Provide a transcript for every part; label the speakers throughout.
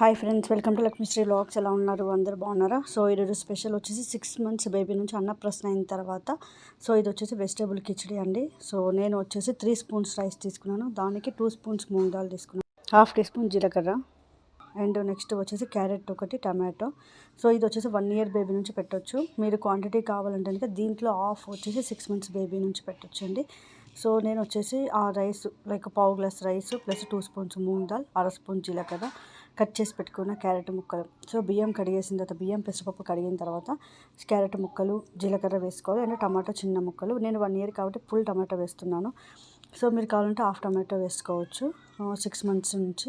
Speaker 1: Hi friends welcome to Lakshmisri vlogs ఎలా ఉన్నారు? అందరు బాగున్నారా? సో ఈరోజు స్పెషల్ వచ్చేసి సిక్స్ మంత్స్ బేబీ నుంచి అన్నప్రశ్న అయిన తర్వాత సో ఇది వచ్చేసి వెజిటేబుల్ కిచడీ అండి. సో నేను వచ్చేసి త్రీ స్పూన్స్ రైస్ తీసుకున్నాను. దానికి టూ స్పూన్స్ మూంగ్ దాల్ తీసుకున్నాను. హాఫ్ టీ స్పూన్ జీలకర్ర. అండ్ నెక్స్ట్ వచ్చేసి క్యారెట్ ఒకటి టమాటో సో ఇది వచ్చేసి వన్ ఇయర్ బేబీ నుంచి పెట్టొచ్చు. మీరు క్వాంటిటీ కావాలంటే కనుక దీంట్లో ఆఫ్ వచ్చేసి సిక్స్ మంత్స్ బేబీ నుంచి పెట్టొచ్చు అండి. సో నేను వచ్చేసి ఆ రైస్ లైక్ పావు glass rice plus two spoons moong dal అర స్పూన్ జీలకర్ర. కట్ చేసి పెట్టుకున్న క్యారెట్ ముక్కలు. సో బియ్యం కడిగేసిన తర్వాత బియ్యం పెసరపప్పు కడిగిన తర్వాత క్యారెట్ ముక్కలు జీలకర్ర వేసుకోవాలి. అండ్ టమాటో చిన్న ముక్కలు. నేను వన్ ఇయర్ కాబట్టి ఫుల్ టమాటో వేస్తున్నాను. సో మీరు కావాలంటే హాఫ్ టమాటో వేసుకోవచ్చు. సిక్స్ మంత్స్ నుంచి.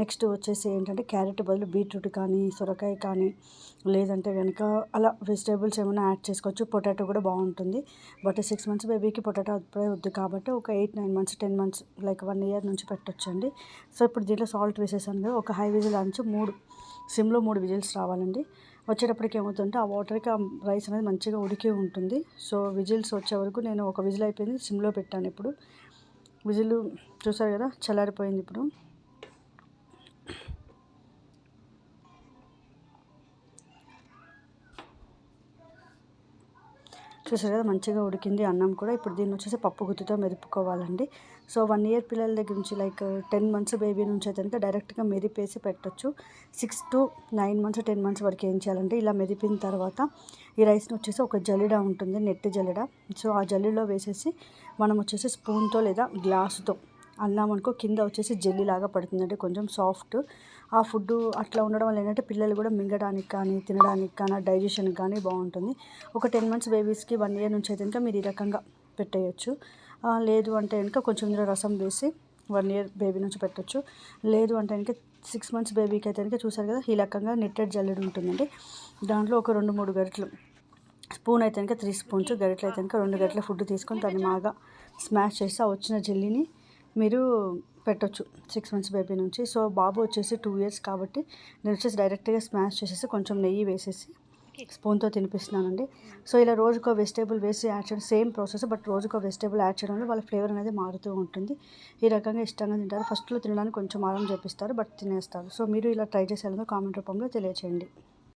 Speaker 1: నెక్స్ట్ వచ్చేసి ఏంటంటే క్యారెట్ బదులు బీట్రూట్ కానీ సొరకాయ కానీ లేదంటే కనుక అలా వెజిటేబుల్స్ ఏమైనా యాడ్ చేసుకోవచ్చు. పొటాటో కూడా బాగుంటుంది. బట్ సిక్స్ మంత్స్ బేబీకి పొటాటో అప్పుడే వద్దు కాబట్టి ఒక eight nine months ten months like one year నుంచి పెట్టొచ్చండి. సో ఇప్పుడు దీంట్లో సాల్ట్ వేసేసాను కదా ఒక హై విజిల్ అంచు మూడు సిమ్లో మూడు విజిల్స్ రావాలండి. వచ్చేటప్పటికి ఏమవుతుందంటే ఆ వాటర్కి ఆ రైస్ అనేది మంచిగా ఉడికి ఉంటుంది. సో విజిల్స్ వచ్చే వరకు నేను ఒక విజిల్ అయిపోయింది సిమ్లో పెట్టాను ఇప్పుడు. విజిల్ చూసారు కదా చల్లారిపోయింది ఇప్పుడు. చూసారు కదా మంచిగా ఉడికింది అన్నం కూడా. ఇప్పుడు దీన్ని వచ్చేసి పప్పు గుత్తితో మెరుపుకోవాలండి సో వన్ ఇయర్ పిల్లల దగ్గర నుంచి లైక్ టెన్ మంత్స్ బేబీ నుంచి అయితే డైరెక్ట్గా మెరిపేసి పెట్టచ్చు. Six to nine months ten months వరకు ఏం చేయాలంటే ఇలా మెరిపిన తర్వాత ఈ రైస్ని వచ్చేసి ఒక జల్లిడ ఉంటుంది నెట్టి జల్లిడ. సో ఆ జల్లిలో వేసేసి మనం వచ్చేసి స్పూన్తో లేదా గ్లాసుతో అన్నాం అనుకో కింద వచ్చేసి జెల్లీ లాగా పడుతుందంటే కొంచెం సాఫ్ట్ ఆ ఫుడ్ అట్లా ఉండడం వల్ల ఏంటంటే పిల్లలు కూడా మింగడానికి కానీ తినడానికి కానీ డైజెషన్ కానీ బాగుంటుంది. ఒక టెన్ మంత్స్ బేబీస్కి వన్ ఇయర్ నుంచి అయితే కనుక మీరు ఈ రకంగా పెట్టేయచ్చు. లేదు అంటే కనుక కొంచెం రసం వేసి వన్ ఇయర్ బేబీ నుంచి పెట్టచ్చు. లేదు అంటే కనుక సిక్స్ మంత్స్ బేబీకి అయితే కనుక చూసారు కదా ఈ రకంగా నెట్టెడ్ జల్లెడు ఉంటుందండి. దాంట్లో ఒక రెండు మూడు గరిటలు స్పూన్ అయితే కనుక త్రీ స్పూన్స్ గరిటలు అయితే కనుక రెండు గరిటల ఫుడ్ తీసుకొని దాన్ని బాగా స్మాష్ చేసి ఆ వచ్చిన జెల్లీని మీరు పెట్టొచ్చు సిక్స్ మంత్స్ బేబీ నుంచి. సో బాబు వచ్చేసి టూ ఇయర్స్ కాబట్టి నేను వచ్చేసి డైరెక్ట్గా స్మాష్ చేసేసి కొంచెం నెయ్యి వేసేసి స్పూన్తో తినిపిస్తున్నానండి. సో ఇలా రోజుకో వెజిటేబుల్ వేసి యాడ్ చేయడం సేమ్ ప్రాసెస్ బట్ రోజుకో వెజిటేబుల్ యాడ్ చేయడంలో వాళ్ళ ఫ్లేవర్ అనేది మారుతూ ఉంటుంది. ఈ రకంగా ఇష్టంగా తింటారు. ఫస్ట్లో తినడానికి కొంచెం ఆరం చేపిస్తారు బట్ తినేస్తారు. సో మీరు ఇలా ట్రై చేసేయాలని కామెంట్ రూపంలో తెలియచేయండి.